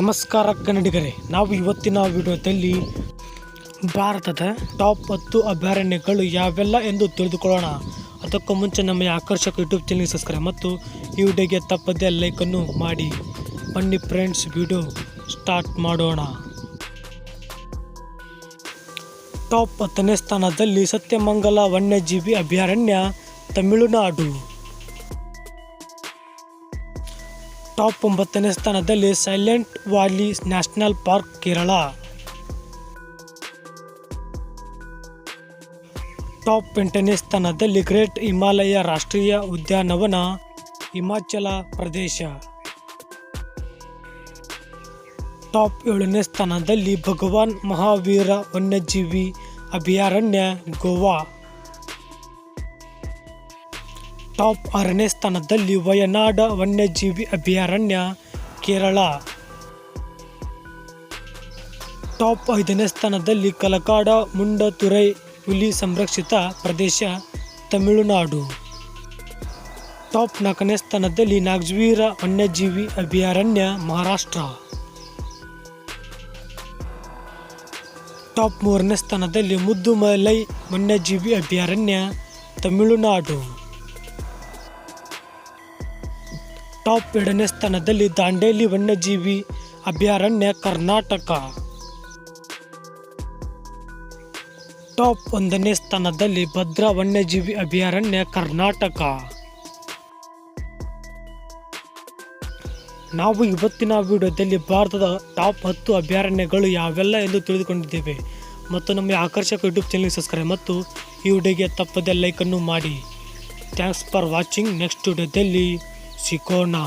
ನಮಸ್ಕಾರ ಕನ್ನಡಿಗರೇ, ನಾವು ಇವತ್ತಿನ ವಿಡಿಯೋದಲ್ಲಿ ಭಾರತದ ಟಾಪ್ ಹತ್ತು ಅಭಯಾರಣ್ಯಗಳು ಯಾವೆಲ್ಲ ಎಂದು ತಿಳಿದುಕೊಳ್ಳೋಣ. ಅದಕ್ಕೂ ಮುಂಚೆ ನಮ್ಮ ಆಕರ್ಷಕ ಯೂಟ್ಯೂಬ್ ಚಾನಲ್ಗೆ ಸಬ್ಸ್ಕ್ರೈಬ್ ಮತ್ತು ಈ ವಿಡಿಯೋಗೆ ತಪ್ಪದೇ ಲೈಕನ್ನು ಮಾಡಿ. ಬನ್ನಿ ಫ್ರೆಂಡ್ಸ್ ವಿಡಿಯೋ ಸ್ಟಾರ್ಟ್ ಮಾಡೋಣ. ಟಾಪ್ ಹತ್ತನೇ ಸ್ಥಾನದಲ್ಲಿ ಸತ್ಯಮಂಗಲ ವನ್ಯಜೀವಿ ಅಭಯಾರಣ್ಯ, ತಮಿಳುನಾಡು. ಟಾಪ್ ಒಂಬತ್ತನೇ ಸ್ಥಾನದಲ್ಲಿ silent valley national park, Kerala. Top ಎಂಟನೇ ಸ್ಥಾನದಲ್ಲಿ ಗ್ರೇಟ್ ಹಿಮಾಲಯ ರಾಷ್ಟ್ರೀಯ ಉದ್ಯಾನವನ, ಹಿಮಾಚಲ ಪ್ರದೇಶ. ಟಾಪ್ ಏಳನೇ ಸ್ಥಾನದಲ್ಲಿ ಭಗವಾನ್ ಮಹಾವೀರ ವನ್ಯಜೀವಿ ಅಭಯಾರಣ್ಯ, ಗೋವಾ. ಟಾಪ್ ಆರನೇ ಸ್ಥಾನದಲ್ಲಿ ವಯನಾಡ ವನ್ಯಜೀವಿ ಅಭಯಾರಣ್ಯ, ಕೇರಳ. ಟಾಪ್ ಐದನೇ ಸ್ಥಾನದಲ್ಲಿ ಕಲಕಾಡ, ಮುಂಡತುರೈ, ಹುಲಿ ಸಂರಕ್ಷಿತ ಪ್ರದೇಶ, ತಮಿಳುನಾಡು. ಟಾಪ್ ನಾಲ್ಕನೇ ಸ್ಥಾನದಲ್ಲಿ ನಾಗ್ಜವೀರ ವನ್ಯಜೀವಿ ಅಭಯಾರಣ್ಯ, ಮಹಾರಾಷ್ಟ್ರ. ಟಾಪ್ ಮೂರನೇ ಸ್ಥಾನದಲ್ಲಿ ಮುದ್ದುಮಲೈ ವನ್ಯಜೀವಿ ಅಭಯಾರಣ್ಯ, ತಮಿಳುನಾಡು. ಟಾಪ್ ಎರಡನೇ ಸ್ಥಾನದಲ್ಲಿ ದಾಂಡೇಲಿ ವನ್ಯಜೀವಿ ಅಭಯಾರಣ್ಯ ಕರ್ನಾಟಕ. ಟಾಪ್ ಒಂದನೇ ಸ್ಥಾನದಲ್ಲಿ ಭದ್ರಾ ವನ್ಯಜೀವಿ ಅಭಯಾರಣ್ಯ ಕರ್ನಾಟಕ. ನಾವು ಇವತ್ತಿನ ವಿಡಿಯೋದಲ್ಲಿ ಭಾರತದ ಟಾಪ್ ಹತ್ತು ಅಭಯಾರಣ್ಯಗಳು ಯಾವೆಲ್ಲ ಎಂದು ತಿಳಿದುಕೊಂಡಿದ್ದೇವೆ. ಮತ್ತು ನಮ್ಮ ಆಕರ್ಷಕ ಯೂಟ್ಯೂಬ್ ಚಾನಲ್ ಸಬ್ಸ್ಕ್ರೈಬ್ ಮತ್ತು ಈ ವಿಡಿಯೋಗೆ ತಪ್ಪದೆ ಲೈಕನ್ನು ಮಾಡಿ. Thanks for watching. ನೆಕ್ಸ್ಟ್ ವಿಡಿಯೋದಲ್ಲಿ Sikona.